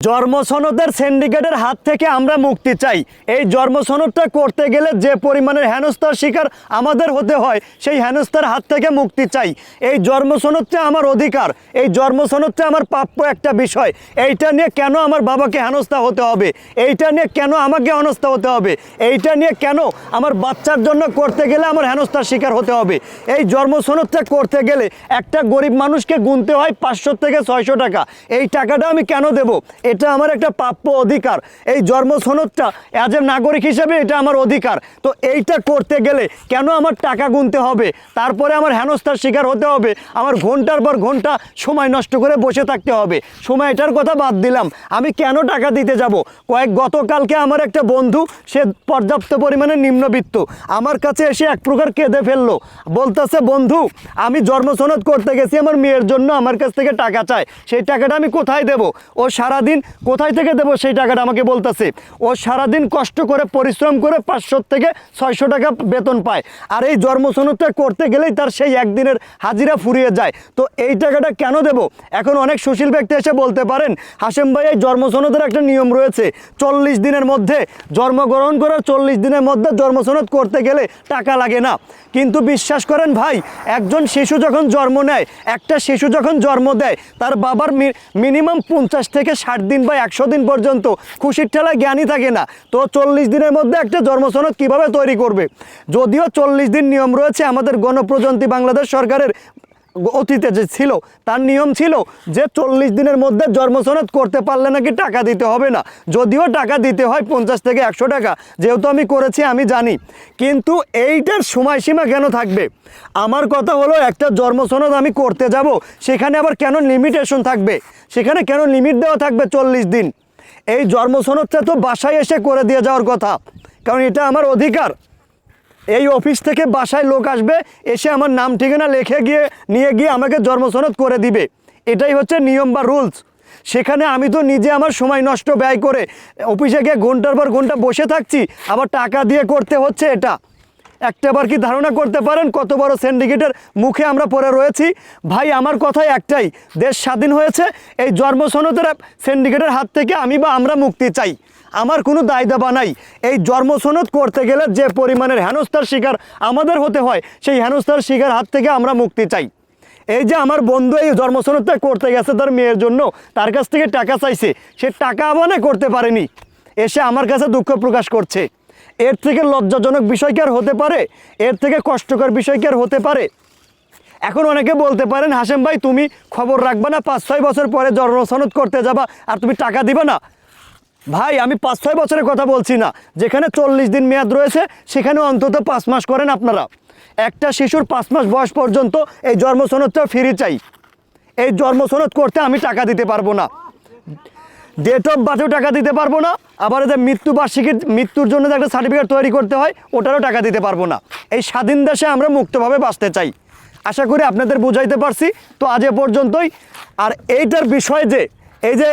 জন্মসনদের সিন্ডিকেটের হাত থেকে আমরা মুক্তি চাই। এই জন্মসনদটা করতে গেলে যে পরিমাণের হেনস্থার শিকার আমাদের হতে হয়, সেই হেনস্থার হাত থেকে মুক্তি চাই। এই জন্মসনদটা আমার অধিকার, এই জন্মসনদটা আমার প্রাপ্য একটা বিষয়। এইটা নিয়ে কেন আমার বাবাকে হেনস্থা হতে হবে? এইটা নিয়ে কেন আমাকে হেনস্থা হতে হবে? এইটা নিয়ে কেন আমার বাচ্চার জন্য করতে গেলে আমার হেনস্থার শিকার হতে হবে? এই জন্মসনদটা করতে গেলে একটা গরিব মানুষকে গুনতে হয় পাঁচশো থেকে ছয়শো টাকা। এই টাকাটা আমি কেন দেব? এটা আমার একটা প্রাপ্য অধিকার। এই জন্ম সনদটা অ্যাজ এ নাগরিক হিসেবে এটা আমার অধিকার। তো এইটা করতে গেলে কেন আমার টাকা গুনতে হবে? তারপরে আমার হেনস্থার শিকার হতে হবে। আমার ঘণ্টার পর ঘণ্টা সময় নষ্ট করে বসে থাকতে হবে। সময় এটার কথা বাদ দিলাম। আমি কেন টাকা দিতে যাব? কয়েক গতকালকে আমার একটা বন্ধু, সে পর্যাপ্ত পরিমাণে নিম্নবিত্ত। আমার কাছে এসে এক প্রকার কেঁদে ফেলল। বলতেছে, বন্ধু, আমি জন্ম সনদ করতে গেছি, আমার মেয়ের জন্য আমার কাছ থেকে টাকা চায় সেই টাকাটা আমি কোথায় দেব? ও সারাদিন কোথায় থেকে দেবো সেই টাকাটা আমাকে বলতেছে। ও সারাদিন কষ্ট করে, পরিশ্রম করে পাঁচশো থেকে ছয়শো টাকা বেতন পায়। আর এই জন্মসনদটা করতে গেলেই তার সেই একদিনের হাজিরা ফুরিয়ে যায়। তো এই টাকাটা কেন দেব? এখন অনেক সুশীল ব্যক্তি এসে বলতে পারেন হাসেম ভাই, এই জন্মসনদের একটা নিয়ম রয়েছে। চল্লিশ দিনের মধ্যে জন্মগ্রহণ করার চল্লিশ দিনের মধ্যে জন্মসনদ করতে গেলে টাকা লাগে না। কিন্তু বিশ্বাস করেন ভাই, একজন শিশু যখন জন্ম নেয়, একটা শিশু যখন জন্ম দেয়, তার বাবার মিনিমাম পঞ্চাশ থেকে ষাট দিন বা একশো দিন পর্যন্ত খুশির ঠেলায় জ্ঞানই থাকে না। তো চল্লিশ দিনের মধ্যে একটা জন্মসনদ কীভাবে তৈরি করবে? যদিও চল্লিশ দিন নিয়ম রয়েছে, আমাদের গণপ্রজাতন্ত্রী বাংলাদেশ সরকারের অতীতে যে ছিল, তার নিয়ম ছিল যে চল্লিশ দিনের মধ্যে জন্মসনদ করতে পারলে নাকি টাকা দিতে হবে না। যদিও টাকা দিতে হয় পঞ্চাশ থেকে একশো টাকা, যেহেতু আমি করেছি, আমি জানি। কিন্তু এইটার সময়সীমা কেন থাকবে? আমার কথা হলো, একটা জন্মসনদ আমি করতে যাব, সেখানে আবার কেন লিমিটেশন থাকবে? সেখানে কেন লিমিট দেওয়া থাকবে চল্লিশ দিন? এই জন্মসনদটা তো বাসায় এসে করে দিয়ে যাওয়ার কথা, কারণ এটা আমার অধিকার। এই অফিস থেকে বাসায় লোক আসবে, এসে আমার নাম ঠিকানা লিখে গিয়ে, নিয়ে গিয়ে আমাকে জন্মসনদ করে দিবে। এটাই হচ্ছে নিয়ম বা রুলস। সেখানে আমি তো নিজে আমার সময় নষ্ট ব্যয় করে, অফিসে গিয়ে ঘণ্টার পর ঘণ্টা বসে থাকছি, আবার টাকা দিয়ে করতে হচ্ছে এটা। একটাবার কি ধারণা করতে পারেন কত বড় সিন্ডিকেটের মুখে আমরা পড়ে রয়েছি? ভাই, আমার কথাই একটাই, দেশ স্বাধীন হয়েছে, এই জন্মসনদের সিন্ডিকেটের হাত থেকে আমি বা আমরা মুক্তি চাই। আমার কোনো দায় দাবা নাই। এই জন্মসনদ করতে গেলে যে পরিমাণের হেনস্থার শিকার আমাদের হতে হয়, সেই হেনস্থার শিকার হাত থেকে আমরা মুক্তি চাই। এই যে আমার বন্ধু এই জন্মসনদটা করতে গেছে তার মেয়ের জন্য, তার কাছ থেকে টাকা চাইছে, সে টাকা মানে করতে পারেনি। এসে আমার কাছে দুঃখ প্রকাশ করছে। এর থেকে লজ্জাজনক বিষয় কি আর হতে পারে? এর থেকে কষ্টকর বিষয় কি আর হতে পারে? এখন অনেকে বলতে পারেন হাসেম ভাই, তুমি খবর রাখবে না, পাঁচ ছয় বছর পরে জন্মসনদ করতে যাবা আর তুমি টাকা দিবা না। ভাই, আমি পাঁচ, ছয় বছরের কথা বলছি না। যেখানে চল্লিশ দিন মেয়াদ রয়েছে সেখানে অন্তত পাঁচ মাস করেন আপনারা। একটা শিশুর পাঁচ মাস বয়স পর্যন্ত এই জন্মসনদটা ফ্রি চাই। এই জন্মসনদ করতে আমি টাকা দিতে পারব না। ডেট অফ বার্থেও টাকা দিতে পারব না। আবার যে মৃত্যু বার্ষিকীর, মৃত্যুর জন্য যে একটা সার্টিফিকেট তৈরি করতে হয়, ওটারও টাকা দিতে পারব না। এই স্বাধীন দেশে আমরা মুক্তভাবে বাঁচতে চাই। আশা করি আপনাদের বুঝাইতে পারছি। তো আজ এ পর্যন্তই। আর এইটার বিষয় যে, এই যে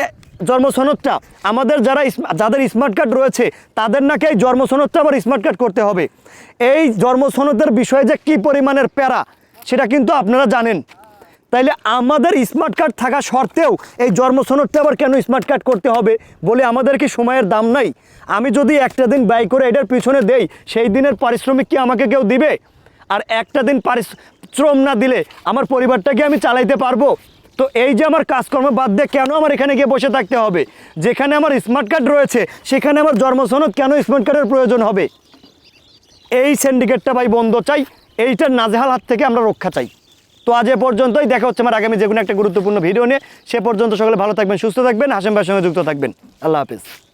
জন্মসনদটা, আমাদের যারা যাদের স্মার্ট কার্ড রয়েছে, তাদের নাকি এই জন্মসনদটা আবার স্মার্ট কার্ড করতে হবে। এই জন্মসনদের বিষয়ে যে কী পরিমাণের প্যারা, সেটা কিন্তু আপনারা জানেন। তাইলে আমাদের স্মার্ট কার্ড থাকা সত্ত্বেও এই জন্মসনদটা আবার কেন স্মার্ট কার্ড করতে হবে বলে আমাদের কি সময়ের দাম নাই? আমি যদি একটা দিন ব্যয় করে এটার পিছনে দেই, সেই দিনের পারিশ্রমিক কি আমাকে কেউ দিবে? আর একটা দিন পারিশ্রম না দিলে আমার পরিবারটাকে আমি চালাইতে পারব? তো এই যে আমার কাজকর্ম বাদ দিয়ে কেন আমার এখানে গিয়ে বসে থাকতে হবে? যেখানে আমার স্মার্ট কার্ড রয়েছে, সেখানে আমার জন্মসনদ কেন স্মার্ট কার্ডের প্রয়োজন হবে? এই সিন্ডিকেটটা ভাই বন্ধ চাই, এইটার নাজেহাল হাত থেকে আমরা রক্ষা চাই। তো আজ এ পর্যন্তই, দেখা হচ্ছে আমার আগামী যে কোনো একটা গুরুত্বপূর্ণ ভিডিও নিয়ে। সে পর্যন্ত সকলে ভালো থাকবেন, সুস্থ থাকবেন, হাসেম ভাইয়ের সঙ্গে যুক্ত থাকবেন। আল্লাহ হাফিজ।